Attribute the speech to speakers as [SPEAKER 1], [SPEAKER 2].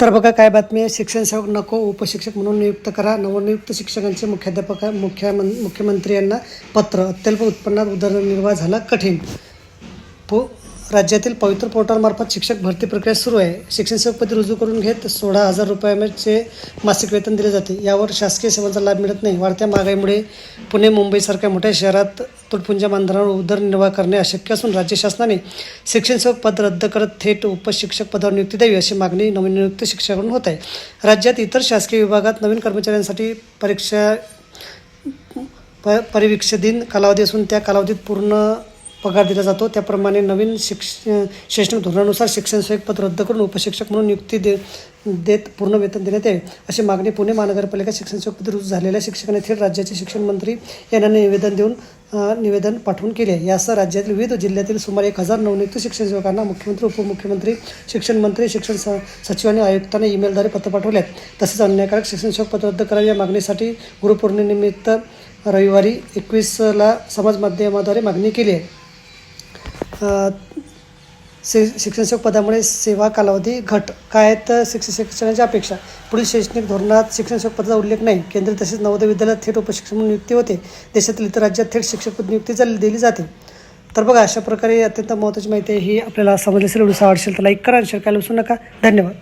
[SPEAKER 1] तर बघा काय बातमी आहे? शिक्षण सेवक नको उपशिक्षक म्हणून नियुक्त करा. नवनियुक्त शिक्षकांचे मुख्याध्यापक मुख्यमं मुख्यमंत्री यांना पत्र. अत्यल्प उत्पन्नात उदरनिर्वाह झाला. कठीण. पो राज्यातील पवित्र पोर्टलमार्फत शिक्षक भरती प्रक्रिया सुरू आहे. शिक्षण सेवकपदी रुजू करून घेत सोळा हजार रुपयाचे मासिक वेतन दिले जाते. यावर शासकीय सेवांचा लाभ मिळत नाही. वाढत्या महागाईमुळे पुणे मुंबईसारख्या मोठ्या शहरात तुटपुंजा मानधनावर उदरनिर्वाह करणे अशक्य असून राज्य शासनाने शिक्षण सेवक पद रद्द करत थेट उपशिक्षक पदावर नियुक्ती द्यावी अशी मागणी नवनियुक्त शिक्षकाकडून होत आहे. राज्यात इतर शासकीय विभागात नवीन कर्मचाऱ्यांसाठी परीक्षा प दिन कालावधी असून त्या कालावधीत पूर्ण पगार दिला जातो. त्याप्रमाणे नवीन शिक्ष शैक्षणिक धोरणानुसार शिक्षण सेवक पद रद्द करून उपशिक्षक म्हणून नियुक्ती दे देत पूर्ण वेतन देण्यात यावे अशी मागणी पुणे महानगरपालिका शिक्षण सेवक पद रुजू झालेल्या शिक्षकांनी थेट राज्याचे शिक्षण मंत्री यांना निवेदन देऊन निवेदन पाठवून केले. यासह राज्यातील विविध जिल्ह्यातील सुमारे एक हजार नवनियुक्त शिक्षण सेवकांना मुख्यमंत्री उपमुख्यमंत्री शिक्षण मंत्री शिक्षण स आणि आयुक्तांना ईमेलद्वारे पत्र पाठवले. आहेत तसेच अन्यायकारक शिक्षण सेवक पद रद्द करावे या मागणीसाठी गुरुपौर्णिमेनिमित्त रविवारी एकवीसला समाज माध्यमाद्वारे मागणी केली आहे. शि शिक्षण सेवक पदामुळे सेवा कालावधी घट. काय आहेत शिक्षण शिक्षणाची अपेक्षा? पुढील शैक्षणिक धोरणात शिक्षण सेवक पदाचा उल्लेख नाही. केंद्रीय तसेच नवोदय विद्यालयात थेट उपशिक्षक म्हणून नियुक्ती होते. देशातील इतर राज्यात थेट शिक्षक नियुक्ती झाली दिली जाते. तर बघा अशा प्रकारे अत्यंत महत्त्वाची माहिती आहे. ही आपल्याला समजली असेल व्हिडिओ आवडशील तर लाईक करा शेअर करायला विसरू नका. धन्यवाद.